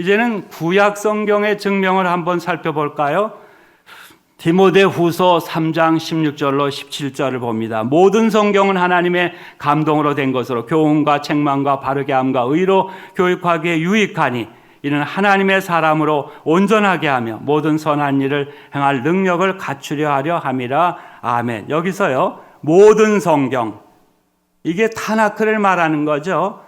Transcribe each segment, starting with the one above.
이제는 구약 성경의 증명을 한번 살펴볼까요? 디모데 후서 3장 16절로 17절을 봅니다. 모든 성경은 하나님의 감동으로 된 것으로 교훈과 책망과 바르게 함과 의로 교육하기에 유익하니 이는 하나님의 사람으로 온전하게 하며 모든 선한 일을 행할 능력을 갖추려 하려 함이라. 아멘. 여기서요. 모든 성경 이게 타나크를 말하는 거죠.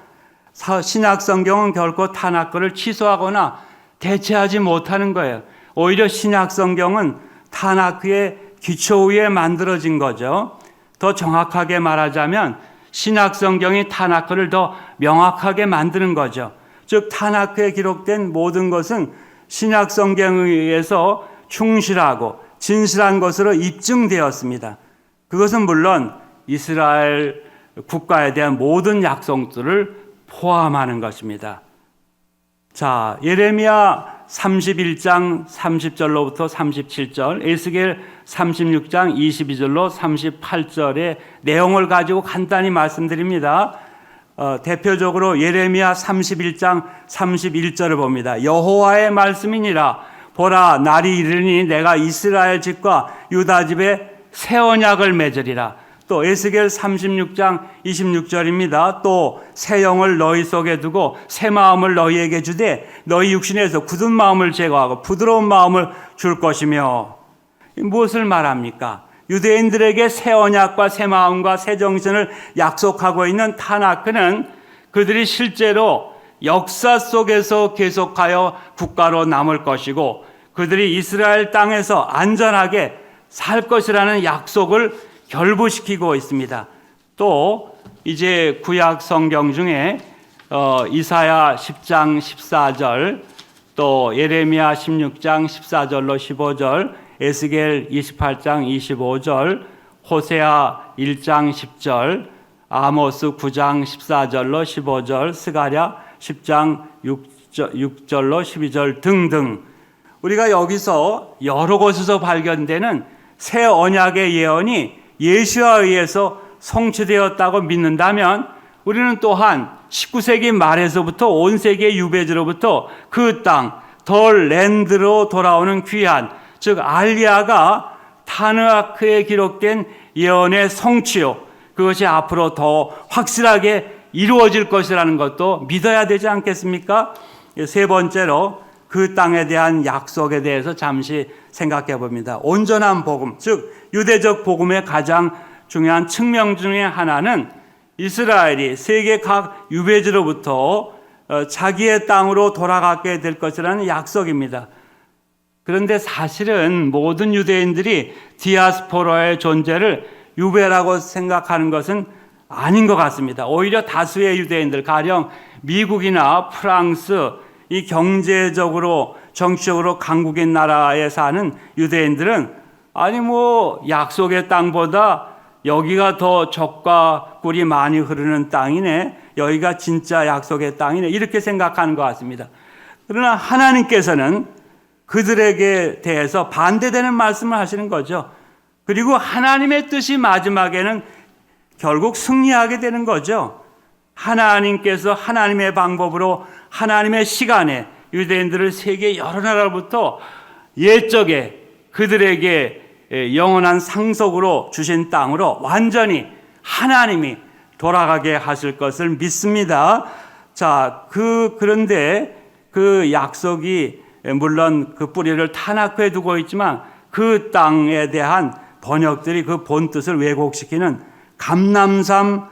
사- 신약 성경은 결코 타나크를 취소하거나 대체하지 못하는 거예요. 오히려 신약 성경은 타나크의 기초 위에 만들어진 거죠. 더 정확하게 말하자면 신약 성경이 타나크를 더 명확하게 만드는 거죠. 즉 타나크에 기록된 모든 것은 신약 성경에 의해서 충실하고 진실한 것으로 입증되었습니다. 그것은 물론 이스라엘 국가에 대한 모든 약속들을 포함하는 것입니다. 자, 예레미야 31장 30절로부터 37절, 에스겔 36장 22절로 38절의 내용을 가지고 간단히 말씀드립니다. 어, 대표적으로 예레미야 31장 31절을 봅니다. 여호와의 말씀이니라 보라 날이 이르니 내가 이스라엘 집과 유다 집에 새 언약을 맺으리라. 또 에스겔 36장 26절입니다. 또 새 영을 너희 속에 두고 새 마음을 너희에게 주되 너희 육신에서 굳은 마음을 제거하고 부드러운 마음을 줄 것이며 무엇을 말합니까? 유대인들에게 새 언약과 새 마음과 새 정신을 약속하고 있는 타나크는 그들이 실제로 역사 속에서 계속하여 국가로 남을 것이고 그들이 이스라엘 땅에서 안전하게 살 것이라는 약속을 결부시키고 있습니다. 또 이제 구약 성경 중에 어, 이사야 10장 14절 또 예레미야 16장 14절로 15절 에스겔 28장 25절 호세아 1장 10절 아모스 9장 14절로 15절 스가랴 10장 6절, 6절로 12절 등등 우리가 여기서 여러 곳에서 발견되는 새 언약의 예언이 예수와 의해서 성취되었다고 믿는다면 우리는 또한 19세기 말에서부터 온 세계 유배지로부터 그 땅, 덜 랜드로 돌아오는 귀한, 즉 알리아가 타누아크에 기록된 예언의 성취요. 그것이 앞으로 더 확실하게 이루어질 것이라는 것도 믿어야 되지 않겠습니까? 세 번째로 그 땅에 대한 약속에 대해서 잠시 생각해 봅니다. 온전한 복음, 즉 유대적 복음의 가장 중요한 측면 중에 하나는 이스라엘이 세계 각 유배지로부터 어, 자기의 땅으로 돌아가게 될 것이라는 약속입니다. 그런데 사실은 모든 유대인들이 디아스포라의 존재를 유배라고 생각하는 것은 아닌 것 같습니다. 오히려 다수의 유대인들, 가령 미국이나 프랑스, 이 경제적으로, 정치적으로 강국인 나라에 사는 유대인들은 아니 뭐 약속의 땅보다 여기가 더 적과 꿀이 많이 흐르는 땅이네. 여기가 진짜 약속의 땅이네. 이렇게 생각하는 것 같습니다. 그러나 하나님께서는 그들에게 대해서 반대되는 말씀을 하시는 거죠. 그리고 하나님의 뜻이 마지막에는 결국 승리하게 되는 거죠. 하나님께서 하나님의 방법으로 하나님의 시간에 유대인들을 세계 여러 나라로부터 옛적에 그들에게 영원한 상속으로 주신 땅으로 완전히 하나님이 돌아가게 하실 것을 믿습니다. 자, 그, 그런데 그 약속이 물론 그 뿌리를 타나크에 두고 있지만 그 땅에 대한 번역들이 그 본 뜻을 왜곡시키는 감남삼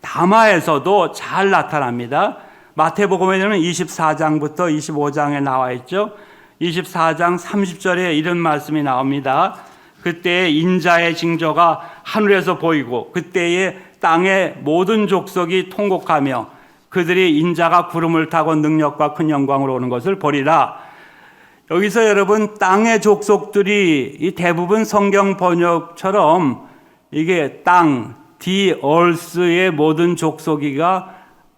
다마에서도 잘 나타납니다. 마태복음에는 24장부터 25장에 나와 있죠. 24장 30절에 이런 말씀이 나옵니다. 그때 인자의 징조가 하늘에서 보이고 그때에 땅의 모든 족속이 통곡하며 그들이 인자가 구름을 타고 능력과 큰 영광으로 오는 것을 보리라. 여기서 여러분 땅의 족속들이 이 대부분 성경 번역처럼 이게 땅, 디 얼스의 모든 족속이가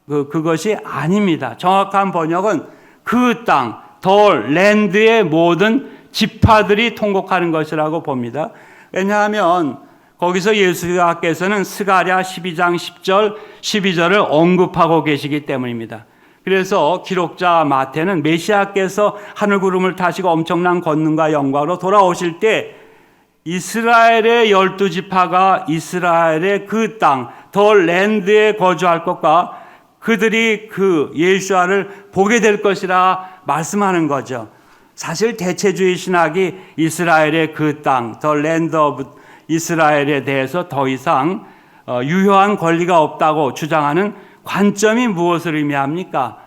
그, 그것이 아닙니다. 정확한 번역은 그 땅, 더 랜드의 모든 지파들이 통곡하는 것이라고 봅니다. 왜냐하면 거기서 예수께서는 스가랴 12장 10절, 12절을 언급하고 계시기 때문입니다. 그래서 기록자 마태는 메시아께서 하늘 구름을 타시고 엄청난 권능과 영광으로 돌아오실 때 이스라엘의 열두 지파가 이스라엘의 그 땅, 더 랜드에 거주할 것과 그들이 그 예수아를 보게 될 것이라 말씀하는 거죠. 사실 대체주의 신학이 이스라엘의 그 땅, 더 랜드 오브 이스라엘에 대해서 더 이상 어, 유효한 권리가 없다고 주장하는 관점이 무엇을 의미합니까?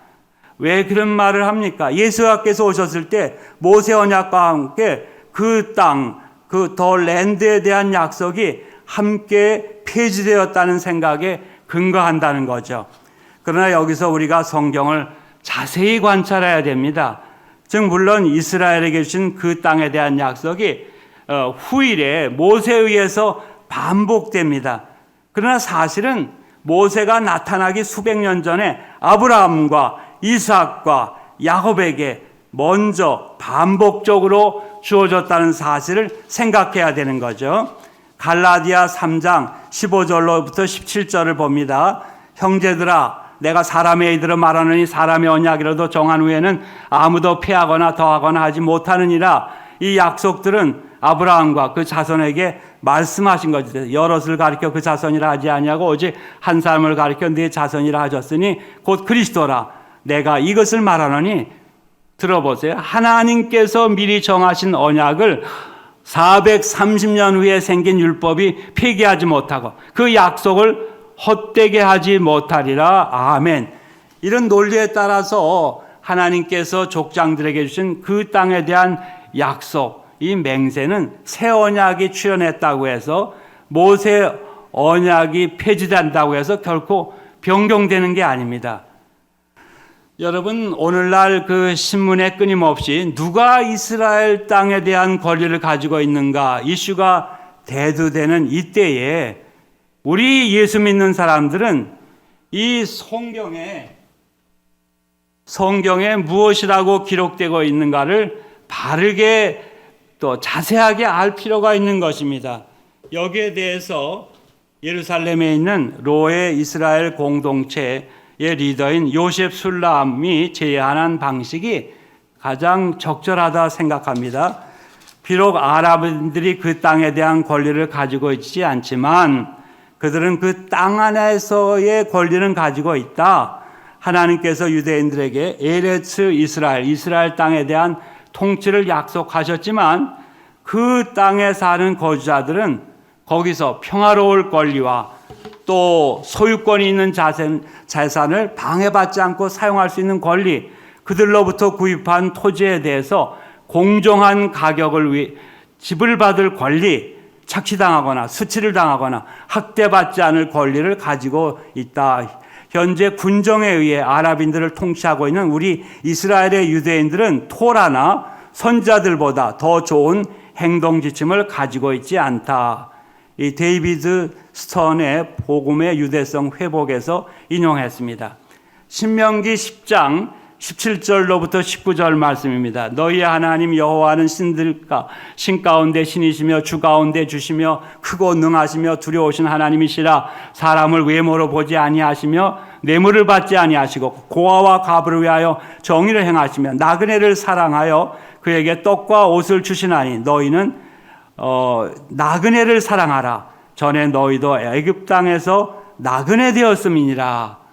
왜 그런 말을 합니까? 예수께서 오셨을 때 모세 언약과 함께 그 땅, 그 더 랜드에 대한 약속이 함께 폐지되었다는 생각에 근거한다는 거죠. 그러나 여기서 우리가 성경을 자세히 관찰해야 됩니다. 즉 물론 이스라엘에게 주신 그 땅에 대한 약속이 어, 후일에 모세에 의해서 반복됩니다. 그러나 사실은 모세가 나타나기 수백 년 전에 아브라함과 이삭과 야곱에게 먼저 반복적으로 주어졌다는 사실을 생각해야 되는 거죠. 갈라디아 3장 15절로부터 17절을 봅니다. 형제들아 내가 사람의 이들을 말하느니 사람의 언약이라도 정한 후에는 아무도 피하거나 더하거나 하지 못하느니라 이 약속들은 아브라함과 그 자손에게 말씀하신 거죠. 여럿을 가리켜 그 자손이라 하지 아니하고 오직 한 사람을 가리켜 네 자손이라 하셨으니 곧 그리스도라. 내가 이것을 말하노니 들어보세요. 하나님께서 미리 정하신 언약을 430년 후에 생긴 율법이 폐기하지 못하고 그 약속을 헛되게 하지 못하리라. 아멘. 이런 논리에 따라서 하나님께서 족장들에게 주신 그 땅에 대한 약속, 이 맹세는 새 언약이 출현했다고 해서 모세 언약이 폐지된다고 해서 결코 변경되는 게 아닙니다. 여러분 오늘날 그 신문에 끊임없이 누가 이스라엘 땅에 대한 권리를 가지고 있는가 이슈가 대두되는 이때에 우리 예수 믿는 사람들은 이 성경에 성경에 무엇이라고 기록되고 있는가를 바르게 또 자세하게 알 필요가 있는 것입니다. 여기에 대해서 예루살렘에 있는 로에 이스라엘 공동체의 리더인 요셉 술람이 제안한 방식이 가장 적절하다 생각합니다. 비록 아랍인들이 그 땅에 대한 권리를 가지고 있지 않지만 그들은 그 땅 안에서의 권리는 가지고 있다. 하나님께서 유대인들에게 에레츠 이스라엘, 이스라엘 땅에 대한 통치를 약속하셨지만 그 땅에 사는 거주자들은 거기서 평화로울 권리와 또 소유권이 있는 자산을 방해받지 않고 사용할 수 있는 권리, 그들로부터 구입한 토지에 대해서 공정한 가격을 위해 집을 받을 권리, 착취당하거나 수치를 당하거나 학대받지 않을 권리를 가지고 있다. 현재 군정에 의해 아랍인들을 통치하고 있는 우리 이스라엘의 유대인들은 토라나 선자들보다 더 좋은 행동 지침을 가지고 있지 않다. 이 데이비드 스턴의 복음의 유대성 회복에서 인용했습니다. 신명기 10장 17절로부터 19절 말씀입니다. 너희 하나님 여호와는 신들과 신 가운데 신이시며 주 가운데 주시며 크고 능하시며 두려우신 하나님이시라 사람을 외모로 보지 아니하시며 뇌물을 받지 아니하시고 고아와 가부를 위하여 정의를 행하시며 나그네를 사랑하여 그에게 떡과 옷을 주시나니 너희는 어, 나그네를 사랑하라 전에 너희도 애굽 땅에서 나그네 되었음이니라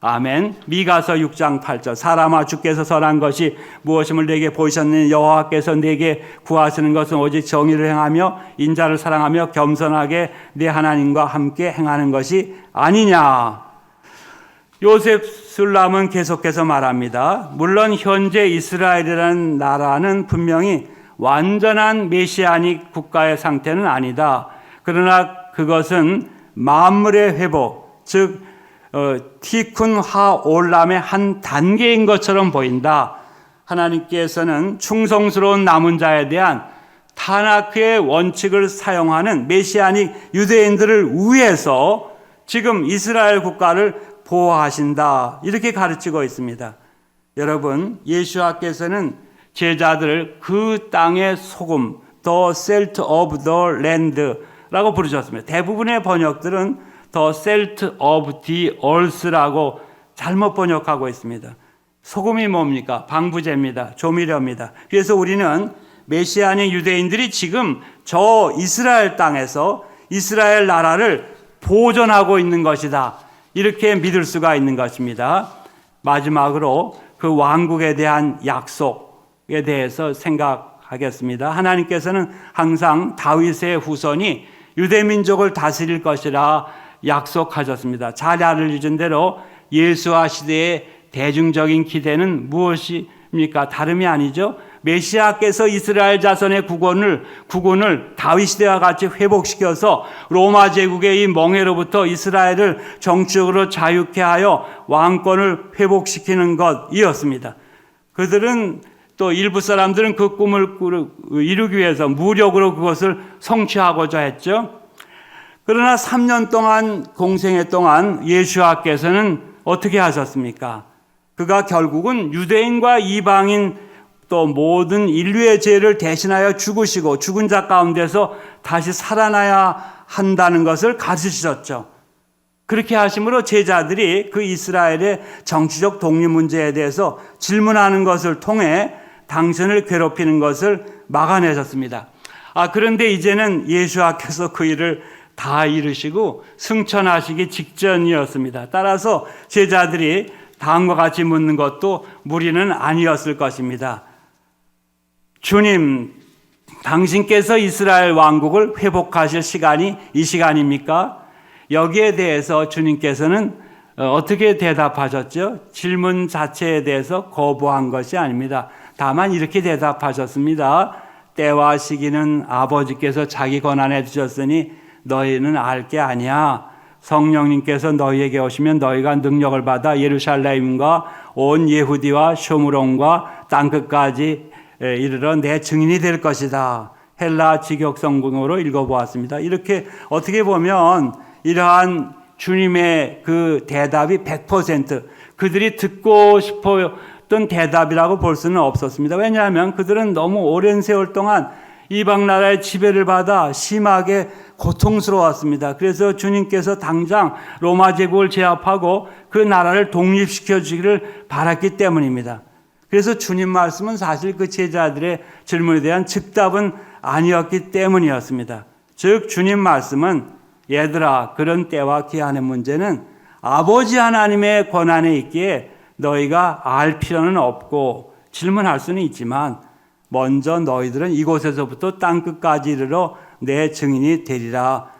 아멘. 미가서 6장 8절 사람아 주께서 선한 것이 무엇임을 내게 보이셨느니 여호와께서 내게 구하시는 것은 오직 정의를 행하며 인자를 사랑하며 겸손하게 내 하나님과 함께 행하는 것이 아니냐. 요셉 술람은 계속해서 말합니다. 물론 현재 이스라엘이라는 나라는 분명히 완전한 메시아닉 국가의 상태는 아니다. 그러나 그것은 만물의 회복, 즉 어, 티쿤 하 올람의 한 단계인 것처럼 보인다. 하나님께서는 충성스러운 남은 자에 대한 타나크의 원칙을 사용하는 메시아닉 유대인들을 위해서 지금 이스라엘 국가를 보호하신다. 이렇게 가르치고 있습니다. 여러분, 예수와께서는 제자들을 그 땅의 소금, the salt of the land라고 부르셨습니다. 대부분의 번역들은 the salt of the earth라고 잘못 번역하고 있습니다. 소금이 뭡니까? 방부제입니다. 조미료입니다. 그래서 우리는 메시아닌 유대인들이 지금 저 이스라엘 땅에서 이스라엘 나라를 보존하고 있는 것이다. 이렇게 믿을 수가 있는 것입니다. 마지막으로 그 왕국에 대한 약속에 대해서 생각하겠습니다. 하나님께서는 항상 다윗의 후손이 유대 민족을 다스릴 것이라 약속하셨습니다. 잘 알려진 대로 예수와 시대의 대중적인 기대는 무엇입니까? 다름이 아니죠. 메시아께서 이스라엘 자손의 구원을 구원을 다윗 시대와 같이 회복시켜서 로마 제국의 이 멍해로부터 이스라엘을 정치적으로 자유케 하여 왕권을 회복시키는 것이었습니다. 그들은 또 일부 사람들은 그 꿈을 이루기 위해서 무력으로 그것을 성취하고자 했죠. 그러나 3년 동안 공생애 동안 예수와께서는 어떻게 하셨습니까? 그가 결국은 유대인과 이방인 또 모든 인류의 죄를 대신하여 죽으시고 죽은 자 가운데서 다시 살아나야 한다는 것을 가르치셨죠. 그렇게 하심으로 제자들이 그 이스라엘의 정치적 독립 문제에 대해서 질문하는 것을 통해 당신을 괴롭히는 것을 막아내셨습니다. 아, 그런데 이제는 예수와께서 그 일을 다 이루시고 승천하시기 직전이었습니다. 따라서 제자들이 다음과 같이 묻는 것도 무리는 아니었을 것입니다. 주님, 당신께서 이스라엘 왕국을 회복하실 시간이 이 시간입니까? 여기에 대해서 주님께서는 어, 어떻게 대답하셨죠? 질문 자체에 대해서 거부한 것이 아닙니다. 다만 이렇게 대답하셨습니다. 때와 시기는 아버지께서 자기 권한에 두셨으니 너희는 알 게 아니야. 성령님께서 너희에게 오시면 너희가 능력을 받아 예루살렘과 온 예후디와 쇼무론과 땅끝까지 이르러 내 증인이 될 것이다. 헬라 직역 성공으로 읽어보았습니다. 이렇게 어떻게 보면 이러한 주님의 그 대답이 100% 그들이 듣고 싶 었던 대답이라고 볼 수는 없었습니다. 왜냐하면 그들은 너무 오랜 세월 동안 이방 나라의 지배를 받아 심하게 고통스러웠습니다. 그래서 주님께서 당장 로마 제국을 제압하고 그 나라를 독립시켜 주기를 바랐기 때문입니다. 그래서 주님 말씀은 사실 그 제자들의 질문에 대한 즉답은 아니었기 때문이었습니다. 즉 주님 말씀은 얘들아 그런 때와 기한의 문제는 아버지 하나님의 권한에 있기에 너희가 알 필요는 없고 질문할 수는 있지만 먼저 너희들은 이곳에서부터 땅 끝까지 이르러 내 증인이 되리라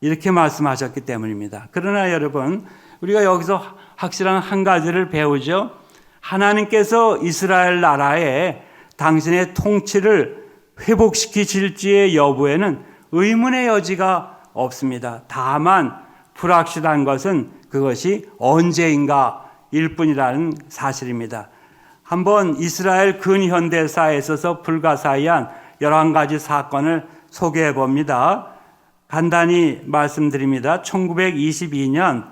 이렇게 말씀하셨기 때문입니다. 그러나 여러분 우리가 여기서 확실한 한 가지를 배우죠. 하나님께서 이스라엘 나라에 당신의 통치를 회복시키실지의 여부에는 의문의 여지가 없습니다. 다만 불확실한 것은 그것이 언제인가 일 뿐이라는 사실입니다. 한번 이스라엘 근현대사에 있어서 불가사의한 11가지 사건을 소개해 봅니다. 간단히 말씀드립니다. 1922년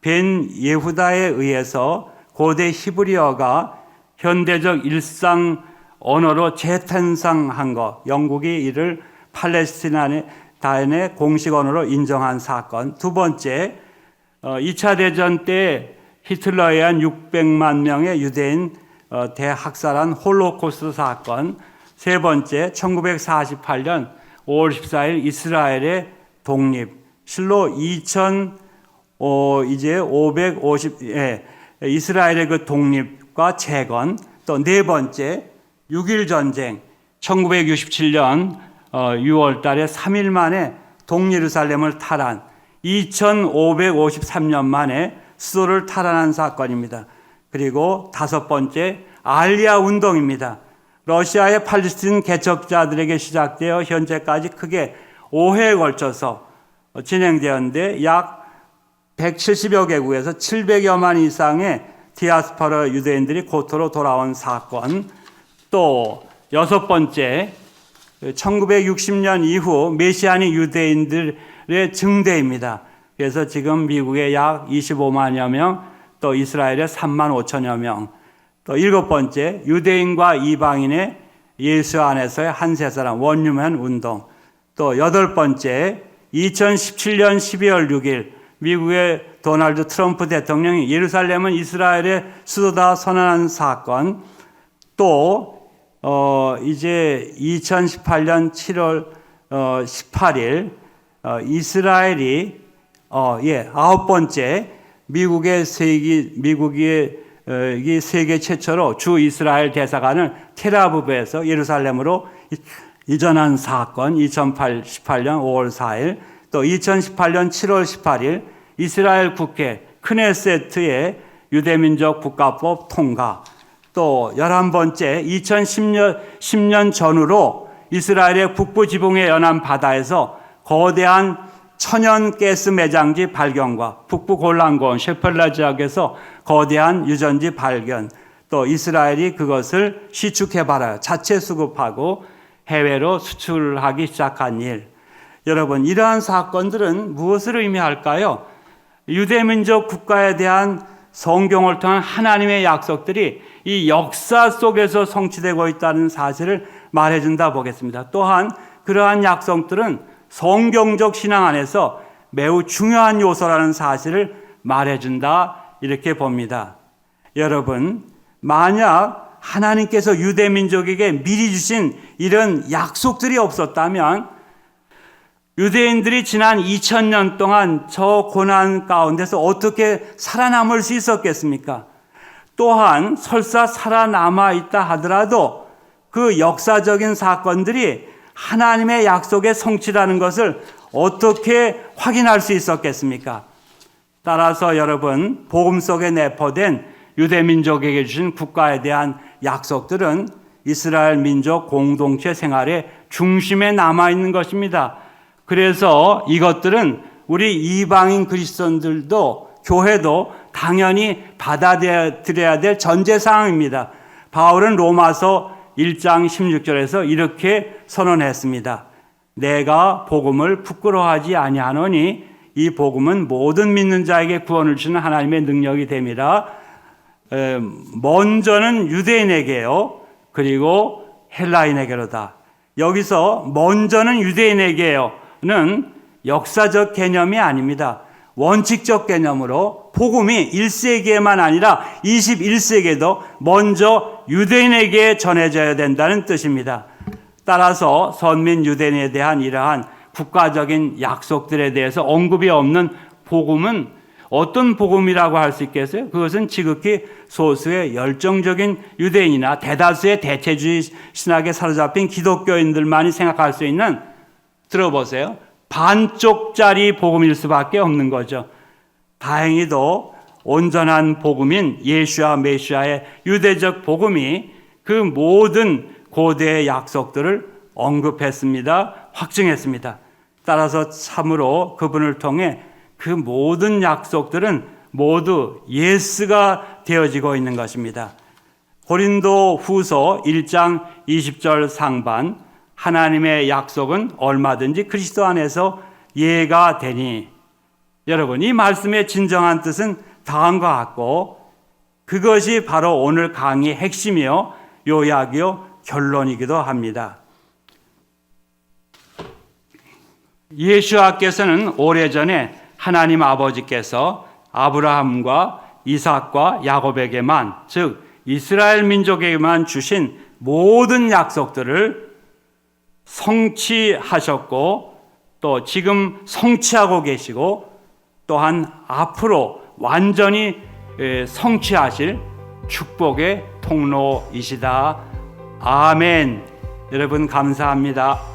벤 예후다에 의해서 고대 히브리어가 현대적 일상 언어로 재탄생한 것, 영국이 이를 팔레스티나의 공식 언어로 인정한 사건. 두 번째, 2차 어, 대전 때 히틀러에 의한 600만 명의 유대인 어, 대학살한 홀로코스트 사건. 세 번째, 1948년 5월 14일 이스라엘의 독립. 실로 2000 어, 이제 550 예, 이스라엘의 그 독립과 재건. 또 네 번째, 6일 전쟁. 1967년 6월 달에 3일 만에 동예루살렘을 탈환. 2553년 만에 수도를 탈환한 사건입니다. 그리고 다섯 번째 알리아 운동입니다. 러시아의 팔레스틴 개척자들에게 시작되어 현재까지 크게 5회에 걸쳐서 진행되었는데 약 170여 개국에서 700여만 이상의 디아스포라 유대인들이 고토로 돌아온 사건. 또 여섯 번째 1960년 이후 메시아닉 유대인들의 증대입니다. 그래서 지금 미국에 약 25만여 명, 또 이스라엘에 3만 5천여 명, 또 일곱 번째 유대인과 이방인의 예수 안에서의 한 세 사람 원유면 운동, 또 여덟 번째 2017년 12월 6일 미국의 도널드 트럼프 대통령이 예루살렘은 이스라엘의 수도다 선언한 사건, 또 어, 이제 2018년 7월 어, 18일 어, 이스라엘이 어, 예, 아홉 번째 미국의 세계 미국의 어, 이 세계 최초로 주 이스라엘 대사관을 테라브브에서 예루살렘으로 이- 이전한 사건 2018년 5월 4일 또 2018년 7월 18일 이스라엘 국회 크네세트의 유대민족 국가법 통과 또 11번째 2010년 10년 전후로 이스라엘의 북부 지붕의 연안 바다에서 거대한 천연 가스 매장지 발견과 북부 골란고원 셰펠라 지역에서 거대한 유전지 발견 또 이스라엘이 그것을 시축해 발하여 자체 수급하고 해외로 수출하기 시작한 일 여러분 이러한 사건들은 무엇을 의미할까요? 유대민족 국가에 대한 성경을 통한 하나님의 약속들이 이 역사 속에서 성취되고 있다는 사실을 말해준다 보겠습니다. 또한 그러한 약속들은 성경적 신앙 안에서 매우 중요한 요소라는 사실을 말해준다 이렇게 봅니다. 여러분, 만약 하나님께서 유대 민족에게 미리 주신 이런 약속들이 없었다면 유대인들이 지난 2000년 동안 저 고난 가운데서 어떻게 살아남을 수 있었겠습니까? 또한 설사 살아남아 있다 하더라도 그 역사적인 사건들이 하나님의 약속의 성취라는 것을 어떻게 확인할 수 있었겠습니까? 따라서 여러분, 복음 속에 내포된 유대민족에게 주신 국가에 대한 약속들은 이스라엘 민족 공동체 생활의 중심에 남아있는 것입니다. 그래서 이것들은 우리 이방인 그리스도인들도 교회도 당연히 받아들여야 될 전제 사항입니다. 바울은 로마서 1장 16절에서 이렇게 선언했습니다. 내가 복음을 부끄러워하지 아니하노니 이 복음은 모든 믿는 자에게 구원을 주는 하나님의 능력이 됨이라. 에, 먼저는 유대인에게요. 그리고 헬라인에게로다. 여기서 먼저는 유대인에게요는 역사적 개념이 아닙니다. 원칙적 개념으로 복음이 1세기에만 아니라 21세기에도 먼저 유대인에게 전해져야 된다는 뜻입니다. 따라서 선민 유대인에 대한 이러한 국가적인 약속들에 대해서 언급이 없는 복음은 어떤 복음이라고 할 수 있겠어요? 그것은 지극히 소수의 열정적인 유대인이나 대다수의 대체주의 신학에 사로잡힌 기독교인들만이 생각할 수 있는 들어보세요. 반쪽짜리 복음일 수밖에 없는 거죠. 다행히도 온전한 복음인 예수와 메시아의 유대적 복음이 그 모든 고대의 약속들을 언급했습니다. 확증했습니다. 따라서 참으로 그분을 통해 그 모든 약속들은 모두 예스가 되어지고 있는 것입니다. 고린도 후서 1장 20절 상반 하나님의 약속은 얼마든지 그리스도 안에서 예가 되니 여러분 이 말씀의 진정한 뜻은 다음과 같고 그것이 바로 오늘 강의 핵심이요 요약이요 결론이기도 합니다. 예수와께서는 오래전에 하나님 아버지께서 아브라함과 이삭과 야곱에게만 즉 이스라엘 민족에게만 주신 모든 약속들을 성취하셨고 또 지금 성취하고 계시고 또한 앞으로 완전히 에, 성취하실 축복의 통로이시다. 아멘. 여러분 감사합니다.